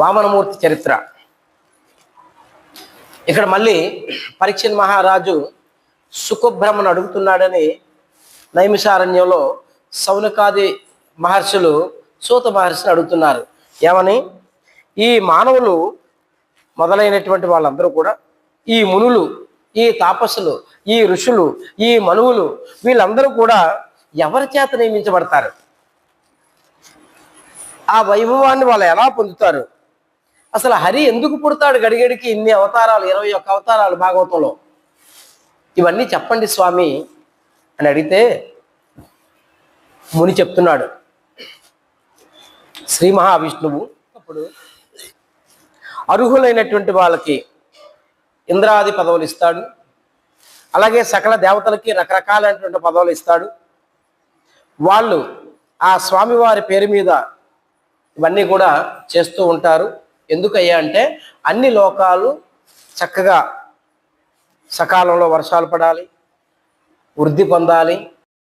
వామనమూర్తి చరిత్ర. ఇక్కడ మళ్ళీ పరీక్షణ్ మహారాజు సుఖబ్రహ్మను అడుగుతున్నాడని నైమిషారణ్యంలో సౌనకాది మహర్షులు సూత మహర్షిని అడుగుతున్నారు. ఏమని? ఈ మానవులు మొదలైనటువంటి వాళ్ళందరూ కూడా ఈ మునులు ఈ తాపసులు ఈ ఋషులు ఈ మనువులు వీళ్ళందరూ కూడా ఎవరి చేత నియమించబడతారు? ఆ వైభవాన్ని వాళ్ళు ఎలా పొందుతారు? అసలు హరి ఎందుకు పుడతాడు గడిగడికి ఇన్ని అవతారాలు ఇరవై ఒక్క అవతారాలు భాగవతంలో? ఇవన్నీ చెప్పండి స్వామి అని అడిగితే ముని చెప్తున్నాడు. శ్రీ మహావిష్ణువు అప్పుడు అర్హులైనటువంటి వాళ్ళకి ఇంద్రాది పదవులు ఇస్తాడు. అలాగే సకల దేవతలకి రకరకాలైనటువంటి పదవులు ఇస్తాడు. వాళ్ళు ఆ స్వామివారి పేరు మీద ఇవన్నీ కూడా చేస్తూ ఉంటారు. ఎందుకయ్యా అంటే అన్ని లోకాలు చక్కగా సకాలంలో వర్షాలు పడాలి వృద్ధి పొందాలి